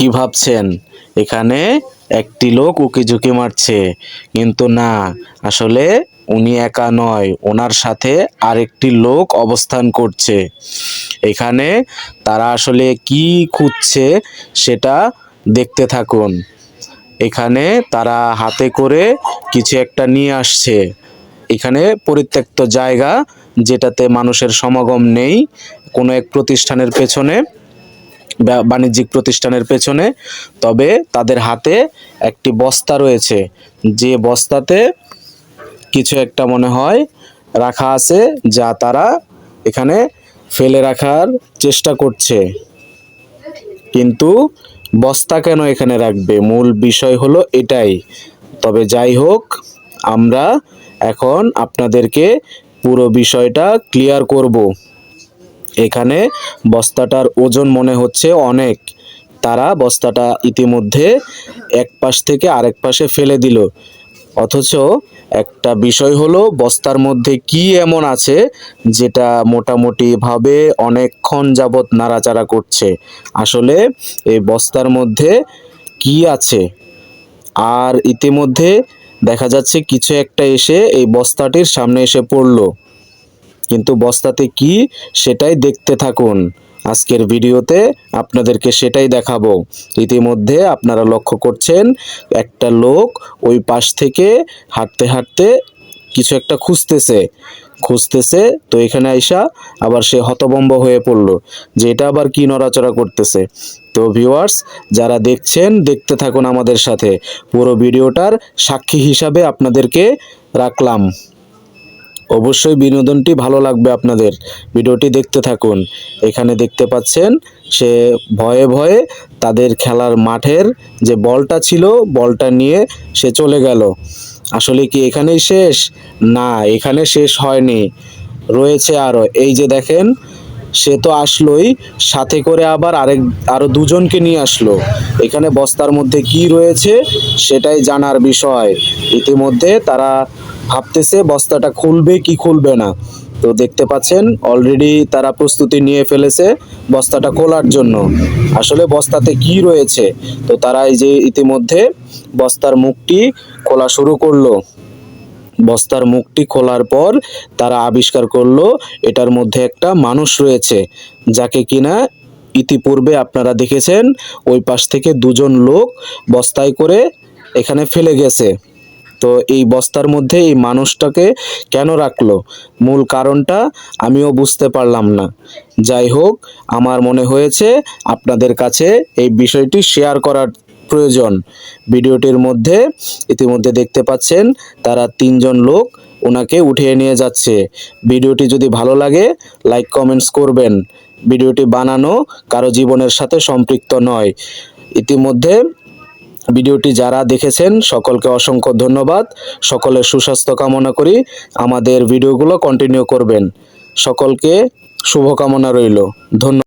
কি ভাবছেন? এখানে একটি লোক উকি ঝুঁকি মারছে। কিন্তু না, আসলে উনি একা নয়, ওনার সাথে আরেকটি লোক অবস্থান করছে। এখানে তারা আসলে কি খুঁজছে সেটা দেখতে থাকুন। এখানে তারা হাতে করে কিছু একটা নিয়ে আসছে। এখানে পরিত্যক্ত জায়গা যেটাতে মানুষের সমাগম নেই, কোনো এক প্রতিষ্ঠানের পেছনে। বাণিজ্যিক প্রতিষ্ঠানের পেছনে, তবে তাদের হাতে একটি বস্তা রয়েছে। যে বস্তাতে কিছু একটা মনে হয় রাখা আছে, যা তারা এখানে ফেলে রাখার চেষ্টা করছে। কিন্তু বস্তা কেন এখানে রাখবে? মূল বিষয় হলো এটাই। তবে যাই হোক, আমরা এখন আপনাদেরকে পুরো বিষয়টা ক্লিয়ার করব। এখানে বস্তাটার ওজন মনে হচ্ছে অনেক। তারা বস্তাটা ইতিমধ্যে এক পাশ থেকে আরেক পাশে ফেলে দিল। অথচ একটা বিষয় হলো, বস্তার মধ্যে কি এমন আছে যেটা মোটামুটি ভাবে অনেকক্ষণ যাবৎ নাড়াচাড়া করছে? আসলে এই বস্তার মধ্যে কি আছে? আর ইতিমধ্যে দেখা যাচ্ছে কিছু একটা এসে এই বস্তাটির সামনে এসে পড়ল। কিন্তু বস্তাতে কি সেটাই দেখতে থাকুন। আজকের ভিডিওতে আপনাদেরকে সেটাই দেখাবো। ইতিমধ্যে আপনারা লক্ষ্য করছেন, একটা লোক ওই পাশ থেকে হাঁটতে হাঁটতে কিছু একটা খুঁজতেছে। খুঁজতেছে তো এখানে আইসা আবার সে হতবম্ব হয়ে পড়ল যে এটা আবার কি নড়াচড়া করতেছে। তো ভিউয়ার্স, যারা দেখছেন, দেখতে থাকুন আমাদের সাথে। পুরো ভিডিওটার সাক্ষী হিসাবে আপনাদেরকে রাখলাম। অবশ্যই বিনোদনটি ভালো লাগবে আপনাদের। ভিডিওটি দেখতে থাকুন। এখানে দেখতে পাচ্ছেন, সে ভয়ে ভয়ে তাদের খেলার মাঠের যে বলটা ছিল, বলটা নিয়ে সে চলে গেল। আসলে কি এখানেই শেষ? না, এখানে শেষ হয়নি। রয়েছে আরও এই যে দেখেন সে তো আসলোই, সাথে করে আবার আরেক, আরও দুজনকে নিয়ে আসলো। এখানে বস্তার মধ্যে কি রয়েছে সেটাই জানার বিষয়। ইতিমধ্যে তারা ভাবতেছে বস্তাটা খুলবে কি খুলবে না। তো দেখতে পাচ্ছেন অলরেডি তারা প্রস্তুতি নিয়ে ফেলেছে বস্তাটা খোলার জন্য। আসলে বস্তাতে কি রয়েছে? তো তারা এই যে ইতিমধ্যে বস্তার মুখটি খোলা শুরু করল। বস্তার মুখটি খোলার পর তারা আবিষ্কার করল, এটার মধ্যে একটা মানুষ রয়েছে, যাকে কিনা ইতিপূর্বে আপনারা দেখেছেন, ওই পাশ থেকে দুজন লোক বস্তায় করে এখানে ফেলে গেছে। তো এই বস্তার মধ্যে এই মানুষটাকে কেন রাখল? মূল কারণটা আমিও বুঝতে পারলাম না। যাই হোক, আমার মনে হয়েছে আপনাদের কাছে এই বিষয়টি শেয়ার করার প্রয়োজন। ভিডিওটির মধ্যে ইতিমধ্যে দেখতে পাচ্ছেন, তারা তিনজন লোক ওনাকে উঠিয়ে নিয়ে যাচ্ছে। ভিডিওটি যদি ভালো লাগে, লাইক, কমেন্টস করবেন। ভিডিওটি বানানো কারও জীবনের সাথে সম্পৃক্ত নয়। ইতিমধ্যে ভিডিওটি যারা দেখেছেন, সকলকে অসংখ্য ধন্যবাদ। সকলের সুস্বাস্থ্য কামনা করি। আমাদের ভিডিওগুলো কন্টিনিউ করবেন। সকলকে শুভকামনা রইল। ধন্যবাদ।